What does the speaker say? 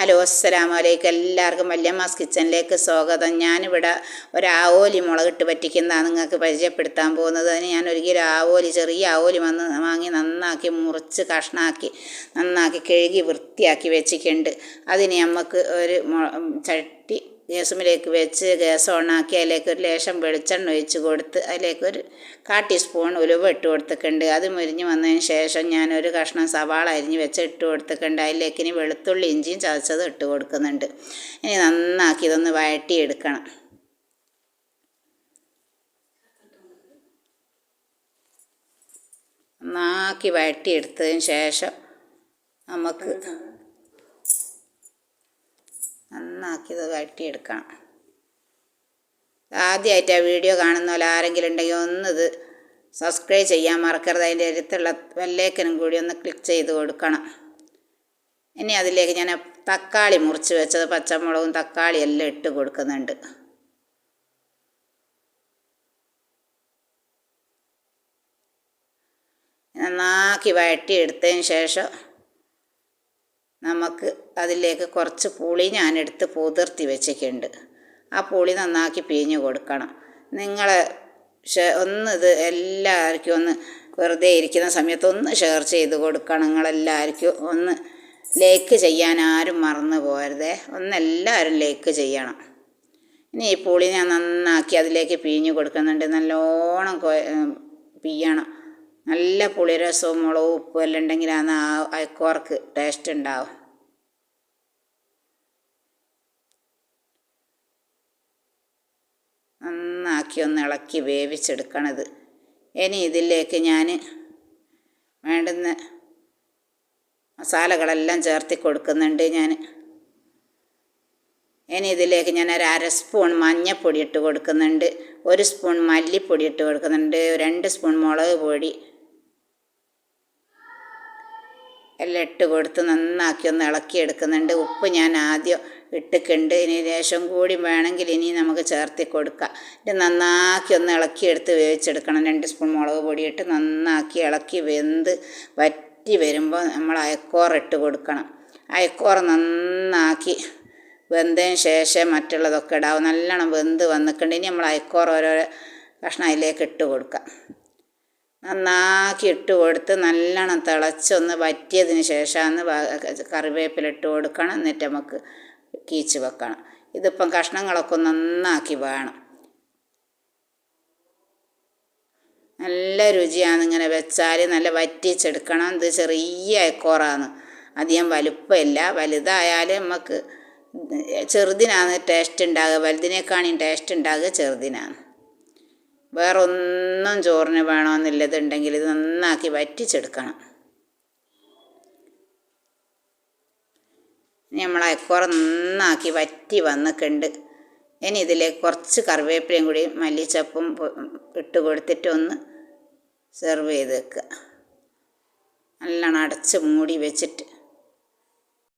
Hello അസ്സലാമു അലൈക്കും എല്ലാവർക്കും വല്യമ്മാസ് കിച്ചണിലേക്ക് സ്വാഗതം. ഞാനിവിടെ ഒരു ആവോലി മുളകിട്ട് പറ്റിക്കുന്നതാണ് നിങ്ങൾക്ക് പരിചയപ്പെടുത്താൻ പോകുന്നത്. അതിന് ഞാൻ ഒരു കിലോ ആവോലി ചെറിയ ആവോലി വന്ന് വാങ്ങി നന്നാക്കി മുറിച്ച് കഷ്ണാക്കി നന്നാക്കി കഴുകി വൃത്തിയാക്കി വെച്ചിട്ടുണ്ട്. അതിന് നമുക്ക് ഒരു ചട്ടി ഗ്യാസുമിലേക്ക് വെച്ച് ഗ്യാസ് ഓണാക്കി അതിലേക്ക് ഒരു ലേശം വെളിച്ചെണ്ണ ഒഴിച്ച് കൊടുത്ത് അതിലേക്ക് ഒരു കാ ടീസ്പൂൺ ഉലുവ ഇട്ട് കൊടുത്തിട്ടുണ്ട്. അത് മുരിഞ്ഞ് വന്നതിന് ശേഷം ഞാനൊരു കഷ്ണം സവാള അരിഞ്ഞ് വെച്ച് ഇട്ട് കൊടുത്തിട്ടുണ്ട്. അതിലേക്ക് ഇനി വെളുത്തുള്ളി ഇഞ്ചിയും ചതച്ചത് ഇട്ട് കൊടുക്കുന്നുണ്ട്. ഇനി നന്നാക്കി ഇതൊന്ന് വഴട്ടിയെടുക്കണം നന്നാക്കി വഴട്ടിയെടുത്തതിന് ശേഷം നമുക്ക് നന്നാക്കി ഇത് വഴട്ടിയെടുക്കണം ആദ്യമായിട്ട് ആ വീഡിയോ കാണുന്ന പോലെ ആരെങ്കിലും ഉണ്ടെങ്കിൽ ഒന്ന് സബ്സ്ക്രൈബ് ചെയ്യാൻ മറക്കരുത്. അതിന്റെ അടുത്തുള്ള വെല്ലേക്കനും കൂടി ഒന്ന് ക്ലിക്ക് ചെയ്ത് കൊടുക്കണം. ഇനി അതിലേക്ക് ഞാൻ തക്കാളി മുറിച്ച് വെച്ചത് പച്ചമുളകും തക്കാളി എല്ലാം ഇട്ട് കൊടുക്കുന്നുണ്ട്. നന്നാക്കി വഴട്ടിയെടുത്തതിന് ശേഷം നമുക്ക് അതിലേക്ക് കുറച്ച് പുളി ഞാനെടുത്ത് പുതിർത്തി വെച്ചിട്ടുണ്ട്. ആ പുളി നന്നാക്കി പിഴിഞ്ഞ് കൊടുക്കണം. നിങ്ങൾ ഒന്ന് ഇത് എല്ലാവർക്കും ഒന്ന് വെറുതെ ഇരിക്കുന്ന സമയത്ത് ഒന്ന് ഷെയർ ചെയ്ത് കൊടുക്കണം. നിങ്ങളെല്ലാവർക്കും ഒന്ന് ലേക്ക് ചെയ്യാൻ ആരും മറന്നു പോരുതേ ഒന്ന് എല്ലാവരും ലൈക്ക് ചെയ്യണം. ഇനി ഈ പുളി ഞാൻ നന്നാക്കി അതിലേക്ക് പിഴിഞ്ഞ് കൊടുക്കുന്നുണ്ട്. നല്ലോണം പിഴിയണം നല്ല പുളിരസവും മുളകും ഉപ്പും എല്ലാം ഉണ്ടെങ്കിലാണ് ആ അയക്കോർക്ക് ടേസ്റ്റ് ഉണ്ടാവും. നന്നാക്കി ഒന്ന് ഇളക്കി വേവിച്ചെടുക്കണത്. ഇനി ഇതിലേക്ക് ഞാൻ വേണ്ടുന്ന മസാലകളെല്ലാം ചേർത്തി കൊടുക്കുന്നുണ്ട് ഞാൻ ഇനി ഇതിലേക്ക് ഞാൻ ഒരു അര സ്പൂൺ മഞ്ഞൾപ്പൊടി ഇട്ട് കൊടുക്കുന്നുണ്ട്. ഒരു സ്പൂൺ മല്ലിപ്പൊടി ഇട്ട് കൊടുക്കുന്നുണ്ട്. രണ്ട് സ്പൂൺ മുളക് പൊടി. എല്ലാം ഇട്ട് കൊടുത്ത് നന്നാക്കി ഒന്ന് ഇളക്കി എടുക്കുന്നുണ്ട്. ഉപ്പ് ഞാൻ ആദ്യം ഇട്ടിട്ടുണ്ട്. ഇനി ലേശം കൂടി വേണമെങ്കിൽ ഇനി നമുക്ക് ചേർത്തി കൊടുക്കാം. ഇത് നന്നാക്കി ഒന്ന് ഇളക്കി എടുത്ത് വേവിച്ചെടുക്കണം. രണ്ട് സ്പൂൺ മുളക് ഇട്ട് നന്നാക്കി ഇളക്കി വെന്ത് വറ്റി വരുമ്പോൾ നമ്മൾ അയക്കോറിട്ട് കൊടുക്കണം. അയക്കോറ നന്നാക്കി വെന്തതിന് ശേഷം മറ്റുള്ളതൊക്കെ ഇടാവും നല്ലോണം വെന്ത് വന്നിട്ടുണ്ട്. ഇനി നമ്മൾ അയക്കോർ ഓരോരോ കഷ്ണം അതിലേക്ക് ഇട്ട് കൊടുക്കാം. നന്നാക്കി ഇട്ട് കൊടുത്ത് നല്ലോണം തിളച്ചൊന്ന് വറ്റിയതിന് ശേഷമാണ് കറിവേപ്പില ഇട്ട് കൊടുക്കണം. എന്നിട്ട് നമുക്ക് കീച്ച് വെക്കണം. ഇതിപ്പം കഷ്ണങ്ങളൊക്കെ നന്നാക്കി വേണം. നല്ല രുചിയാണ് ഇങ്ങനെ വെച്ചാൽ നല്ല വറ്റിച്ചെടുക്കണം. ഇത് ചെറിയ അയക്കോറാണ്. അധികം വലുപ്പമില്ല. വലുതായാൽ നമുക്ക് ചെറുതിനാണ് ടേസ്റ്റ് ഉണ്ടാകുക. വലുതിനേക്കാണി ടേസ്റ്റ് ഉണ്ടാകുക ചെറുതിനാണ്. വേറെ ഒന്നും ചോറിന് വേണമെന്നില്ലതുണ്ടെങ്കിൽ ഇത് നന്നാക്കി വറ്റിച്ചെടുക്കണം. നമ്മൾ അയക്കോറ നന്നാക്കി വറ്റി വന്നിട്ടുണ്ട്. ഇനി ഇതിലേക്ക് കുറച്ച് കറിവേപ്പിലയും കൂടി മല്ലിച്ചപ്പും ഇട്ട് കൊടുത്തിട്ട് ഒന്ന് സെർവ് ചെയ്ത് വെക്കുക നല്ലോണം അടച്ച് മൂടി വെച്ചിട്ട്.